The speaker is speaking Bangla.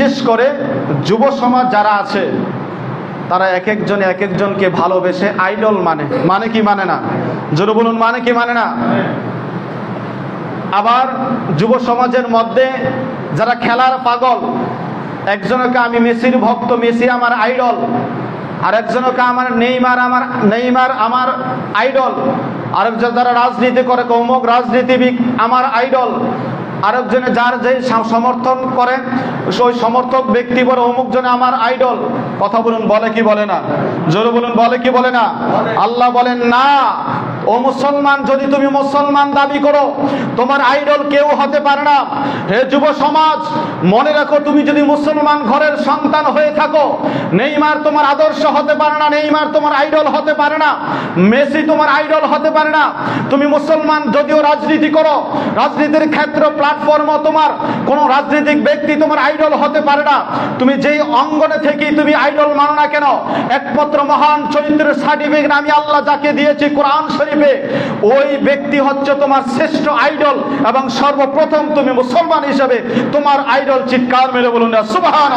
বিশেষ করে যুব সমাজ যারা আছে, তারা এক একজন এক একজনকে ভালোবেসে আইডল মানে। মানে কি মানে না? জোরে বলুন মানে কি মানে না? আবার যুব সমাজের মধ্যে যারা খেলার পাগল, একজনকে আমি মেসির ভক্ত, মেসি আমার আইডল, আর একজনকে আমার নেইমার আমার নেইমার আমার আইডল, আরেকজন যারা রাজনীতি করে, কৌমক রাজনীতিবিদ আমার আইডল, আরেকজনে যার যে সমর্থন করে ওই সমর্থক ব্যক্তি বলে অমুক জনে আমার আইডল কথা বলুন, বলে কি বলে না? জোরে বলুন, বলে কি বলে না? আল্লাহ বলেন, না। ও মুসলমান, যদি তুমি মুসলমান দাবি করো, তোমার আইডল কেউ হতে পারে না। হে যুব সমাজ, মনে রাখো, তুমি যদি মুসলমান ঘরের সন্তান হয়ে থাকো, নেইমার তোমার আদর্শ হতে পারে না, নেইমার তোমার আইডল হতে পারে না, মেসি তোমার আইডল হতে পারে না। তুমি মুসলমান, যদিও রাজনীতি করো, রাজনীতির ক্ষেত্র প্ল্যাটফর্মও তোমার, কোনো রাজনৈতিক ব্যক্তি তোমার আইডল হতে পারে না। তুমি যেই অঙ্গনে থেকেই তুমি আইডল মানো না কেন, একমাত্র মহান চরিত্রের সার্টিফিকেট আমি আল্লাহ যাকে দিয়েছি, কোরআন শরীফে ওই ব্যক্তি হচ্ছে তোমার শ্রেষ্ঠ আইডল এবং সর্বপ্রথম তুমি মুসলমান হিসাবে তোমার আইডল চিৎকার মেরে বলুন না সুবহান